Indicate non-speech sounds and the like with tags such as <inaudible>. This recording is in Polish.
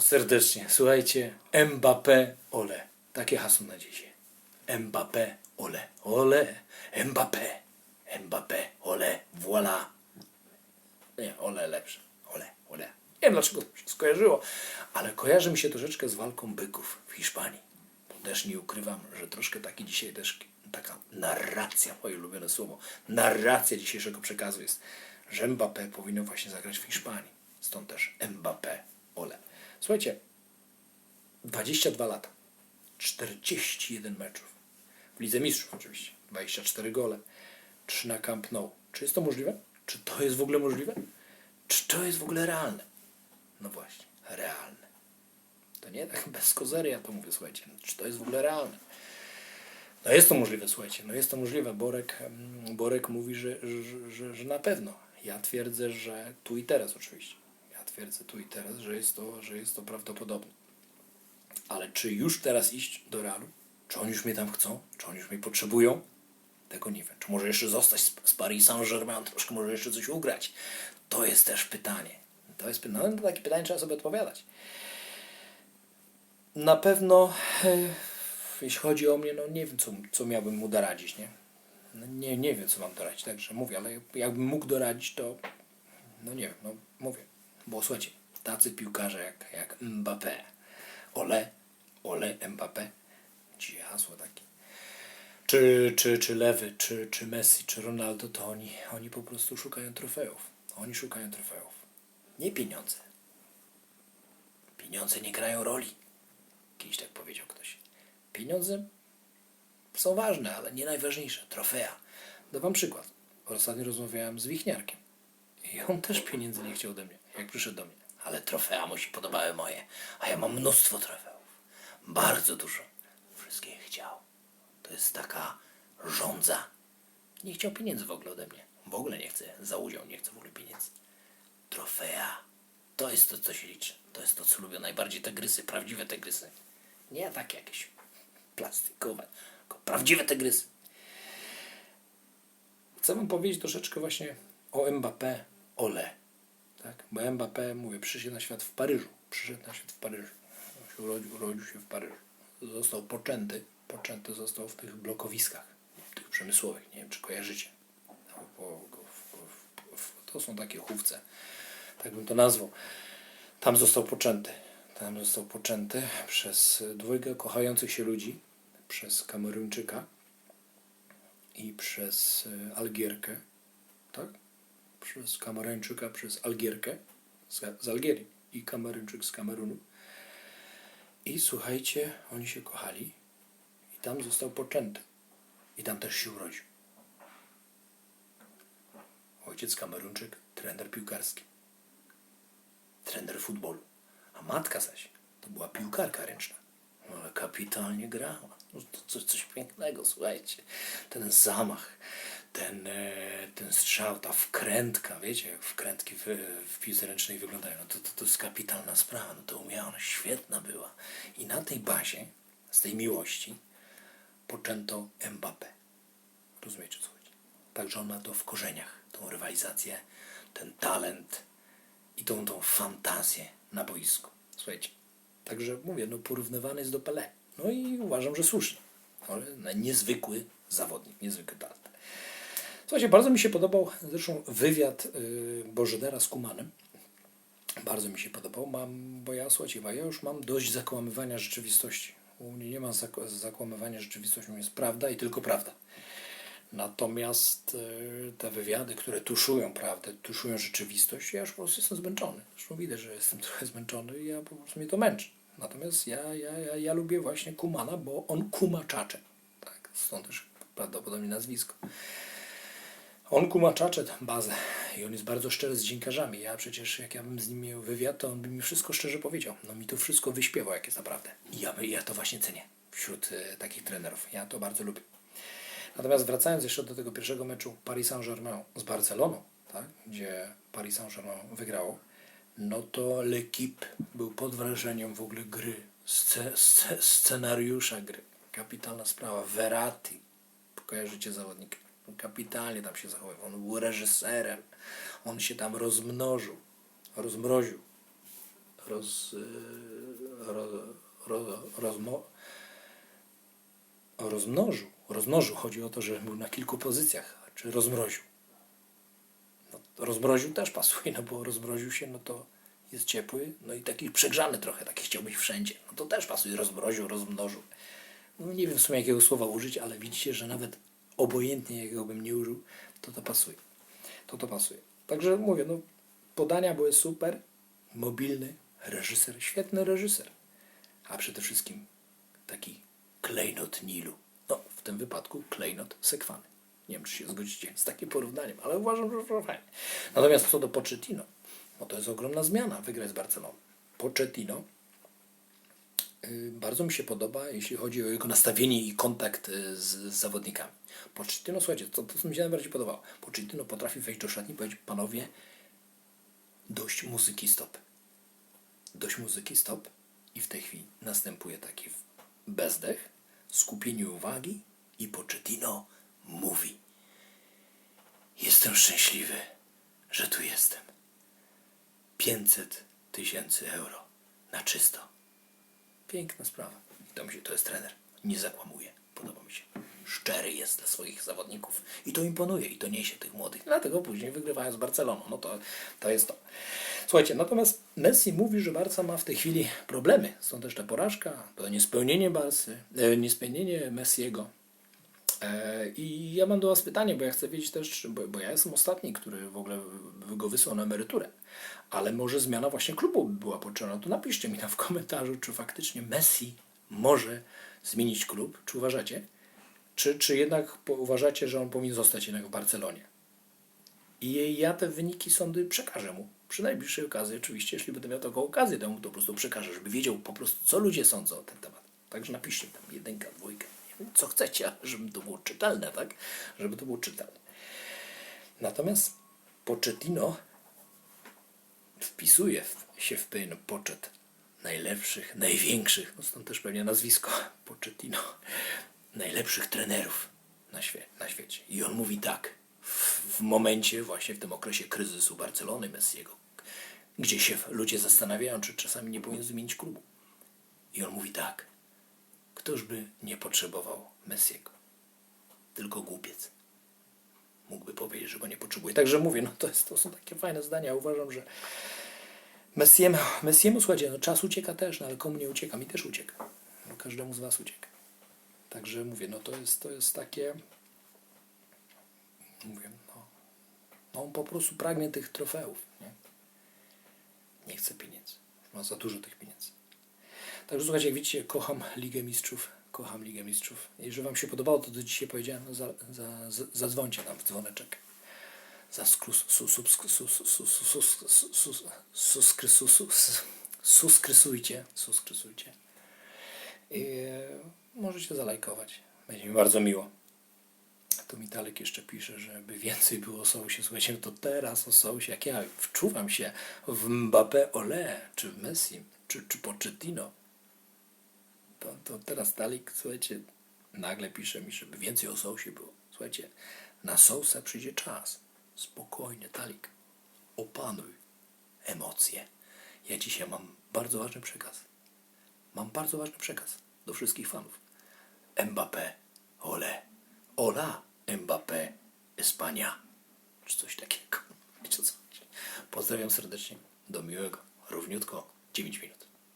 serdecznie. Słuchajcie, Mbappé, ole. Takie hasło na dzisiaj. Mbappé, ole. Ole. Mbappé. Mbappé, ole. Voilà. Nie, ole lepsze. Ole, ole. Nie wiem dlaczego to się skojarzyło, ale kojarzy mi się troszeczkę z walką byków w Hiszpanii. Też nie ukrywam, że troszkę taki dzisiaj też taka narracja, moje ulubione słowo, narracja dzisiejszego przekazu jest, że Mbappé powinno właśnie zagrać w Hiszpanii. Stąd też Mbappé, ole. Słuchajcie, 22 lata, 41 meczów. W Lidze Mistrzów oczywiście, 24 gole, 3 na Camp Nou. Czy jest to możliwe? Czy to jest w ogóle możliwe? Czy to jest w ogóle realne? No właśnie, realne. To nie tak <laughs> bez kozery ja to mówię, słuchajcie. Czy to jest w ogóle realne? No jest to możliwe, słuchajcie, no jest to możliwe. Borek, Borek mówi, że, że, że, że na pewno. Ja twierdzę, że tu i teraz oczywiście. Twierdzę tu i teraz, że jest to, że jest to prawdopodobne. Ale czy już teraz iść do Realu? Czy oni już mnie tam chcą? Czy oni już mnie potrzebują? Tego nie wiem. Czy może jeszcze zostać z, Paris Saint-Germain, troszkę może jeszcze coś ugrać? To jest też pytanie. To jest pytanie. No, takie pytanie trzeba sobie odpowiadać. Na pewno, e, jeśli chodzi o mnie, no nie wiem, co, co miałbym mu doradzić, nie? No, nie, nie wiem, co mam doradzić, także mówię, ale jakbym mógł doradzić, to no nie wiem, no mówię. Bo słuchajcie, tacy piłkarze jak, jak Mbappé, Ole, Ole Mbappé, dzisiaj hasło takie, czy, czy, czy Lewy, czy, czy Messi, czy Ronaldo, to oni, oni po prostu szukają trofeów. Oni szukają trofeów. Nie pieniądze. Pieniądze nie grają roli. Kiedyś tak powiedział ktoś. Pieniądze są ważne, ale nie najważniejsze. Trofea. Dam wam przykład. Ostatnio rozmawiałem z Wichniarkiem. I on też pieniędzy nie chciał ode mnie, jak przyszedł do mnie. Ale trofea mu się podobały moje. A ja mam mnóstwo trofeów. Bardzo dużo. Wszystkie chciał. To jest taka żądza. Nie chciał pieniędzy w ogóle ode mnie. W ogóle nie chce. Za udział nie chce w ogóle pieniędzy. Trofea. To jest to, co się liczy. To jest to, co lubią najbardziej te grysy. Prawdziwe te grysy. Nie takie jakieś plastikowe, tylko prawdziwe te grysy. Chcę wam powiedzieć troszeczkę właśnie o Mbappé, Ole. Tak? Bo Mbappé, mówię, przyszedł na świat w Paryżu. Przyszedł na świat w Paryżu. Urodził, urodził się w Paryżu. Został poczęty. Poczęty został w tych blokowiskach, tych przemysłowych. Nie wiem, czy kojarzycie. No, To są takie chówce. Tak bym to nazwał. Tam został poczęty. Tam został poczęty przez dwójkę kochających się ludzi, przez Kameruńczyka i przez e, Algierkę, tak? Przez Kameruńczyka, przez Algierkę z, z Algierii i Kameruńczyk z Kamerunu. I słuchajcie, oni się kochali i tam został poczęty. I tam też się urodził. Ojciec Kameruńczyk, trener piłkarski trener futbolu. A matka zaś to była piłkarka ręczna. No, ale kapitalnie grała. No, to coś, coś pięknego, słuchajcie. Ten zamach, ten, e, ten strzał, ta wkrętka, wiecie, jak wkrętki w, w piłce ręcznej wyglądają. No, to, to, to jest kapitalna sprawa. No, to umiała, ona świetna była. I na tej bazie, z tej miłości, poczęto Mbappé. Rozumiecie, co chodzi? Także on ma to w korzeniach, tą rywalizację, ten talent, i tą, tą fantazję na boisku. Słuchajcie, także mówię, no porównywany jest do Pelé. No i uważam, że słusznie. Ale niezwykły zawodnik, niezwykły talent. Słuchajcie, bardzo mi się podobał zresztą wywiad yy, Bożedera z Kumanem. Bardzo mi się podobał, mam, bo ja, słuchajcie, bo ja już mam dość zakłamywania rzeczywistości. U mnie nie ma zak- zakłamywania rzeczywistości, u mnie jest prawda i tylko prawda. Natomiast e, te wywiady, które tuszują prawdę, tuszują rzeczywistość, ja już po prostu jestem zmęczony. Zresztą widać, że jestem <laughs> trochę zmęczony i ja po prostu mnie to męczy. Natomiast ja, ja, ja, ja lubię właśnie Kumana, bo on kuma czacze. Tak, stąd też prawdopodobnie nazwisko. On kuma czacze tę bazę i on jest bardzo szczery z dziennikarzami. Ja przecież, jak ja bym z nim miał wywiad, to on by mi wszystko szczerze powiedział. No mi to wszystko wyśpiewał, jak jest naprawdę. I ja, ja to właśnie cenię wśród e, takich trenerów. Ja to bardzo lubię. Natomiast wracając jeszcze do tego pierwszego meczu Paris Saint-Germain z Barceloną, tak, gdzie Paris Saint-Germain wygrało, no to L'Equipe był pod wrażeniem w ogóle gry, sce, sce, scenariusza gry. Kapitalna sprawa. Verratti, kojarzycie zawodnika, kapitalnie tam się zachowywał. On był reżyserem, on się tam rozmnożył, rozmroził. roz, y, ro, ro, rozmo, rozmnożył. Rozmnożył. Chodzi o to, że był na kilku pozycjach, czy rozmroził. No, rozmroził też pasuje, no bo rozmroził się, no to jest ciepły, no i taki przegrzany trochę, taki chciał być wszędzie. No to też pasuje, rozmroził, rozmnożył. No nie wiem w sumie jakiego słowa użyć, ale widzicie, że nawet obojętnie jakiego bym nie użył, to to pasuje. To to pasuje. Także mówię, no podania były super, mobilny reżyser, świetny reżyser, a przede wszystkim taki klejnot Nilu. No, w tym wypadku klejnot sekwany. Nie wiem, czy się zgodzicie z takim porównaniem, ale uważam, że fajnie. Natomiast co do Pochettino, no to jest ogromna zmiana wygrać z Barceloną. Pochettino y, bardzo mi się podoba, jeśli chodzi o jego nastawienie i kontakt y, z, z zawodnikami. Pochettino, słuchajcie, to, to co mi się najbardziej podobało. Pochettino potrafi wejść do szatni i powiedzieć, panowie, dość muzyki stop. Dość muzyki stop i w tej chwili następuje taki bezdech, skupienie uwagi i Pochettino mówi. Jestem szczęśliwy, że tu jestem. 500 tysięcy euro na czysto. Piękna sprawa. I to, mi się, to jest trener. Nie zakłamuje. Podoba mi się. Szczery jest dla swoich zawodników. I to imponuje. I to niesie tych młodych. Dlatego później wygrywają z Barceloną. No to, to jest to. Słuchajcie, natomiast Messi mówi, że Barca ma w tej chwili problemy. Stąd też ta porażka, to niespełnienie Barcy, e, niespełnienie Messiego. E, I ja mam do Was pytanie, bo ja chcę wiedzieć też, bo, bo ja jestem ostatni, który w ogóle go wysłał na emeryturę. Ale może zmiana właśnie klubu była potrzebna. To napiszcie mi tam w komentarzu, czy faktycznie Messi może zmienić klub. Czy uważacie? Czy, czy jednak uważacie, że on powinien zostać jednak w Barcelonie? I ja te wyniki sądy przekażę mu. Przy najbliższej okazji, oczywiście, jeśli będę miał taką okazję, to mu to po prostu przekażę, żeby wiedział po prostu, co ludzie sądzą o ten temat. Także napiszcie tam jedynka, dwójka, co chcecie, żeby to było czytelne, tak? Żeby to było czytelne. Natomiast Pochettino wpisuje się w pewien poczet najlepszych, największych, no stąd też pewnie nazwisko <laughs> Pochettino, najlepszych trenerów na, świe- na świecie. I on mówi tak, w, w momencie właśnie w tym okresie kryzysu Barcelony, Messiego, gdzie się ludzie zastanawiają, czy czasami nie powinien zmienić klubu. I on mówi tak, któż by nie potrzebował Messiego? Tylko głupiec mógłby powiedzieć, że go nie potrzebuje. Także mówię, no to, jest, to są takie fajne zdania. Uważam, że Messiemu, Messiemu słuchajcie, no czas ucieka też, no ale komu nie ucieka? Mi też ucieka. No każdemu z was ucieka. Także mówię, no to jest, to jest takie mówię, no, no on po prostu pragnie tych trofeów, nie? Nie chce pieniędzy. Ma za dużo tych pieniędzy. Także słuchajcie, jak widzicie, kocham Ligę Mistrzów. Kocham Ligę Mistrzów. Jeżeli Wam się podobało, to do dzisiaj powiedziałem, no za, za, za, zadzwońcie nam w dzwoneczek. Suskrysujcie, suskrysujcie. I możecie zalajkować. Będzie mi bardzo miło. To mi Talek jeszcze pisze, żeby więcej było o Sousie. Słuchajcie, no to teraz o Sousie, jak ja wczuwam się w Mbappé Ole, czy w Messi, czy, czy Pochettino, to, to teraz Talik, słuchajcie, nagle pisze mi, żeby więcej o Sousie było. Słuchajcie, na Sousa przyjdzie czas. Spokojnie, Talik. Opanuj emocje. Ja dzisiaj mam bardzo ważny przekaz. Mam bardzo ważny przekaz do wszystkich fanów. Mbappé, ole, hola, Mbappé, Espania, czy coś takiego. <laughs> Pozdrawiam serdecznie, do miłego, równiutko, 9 minut.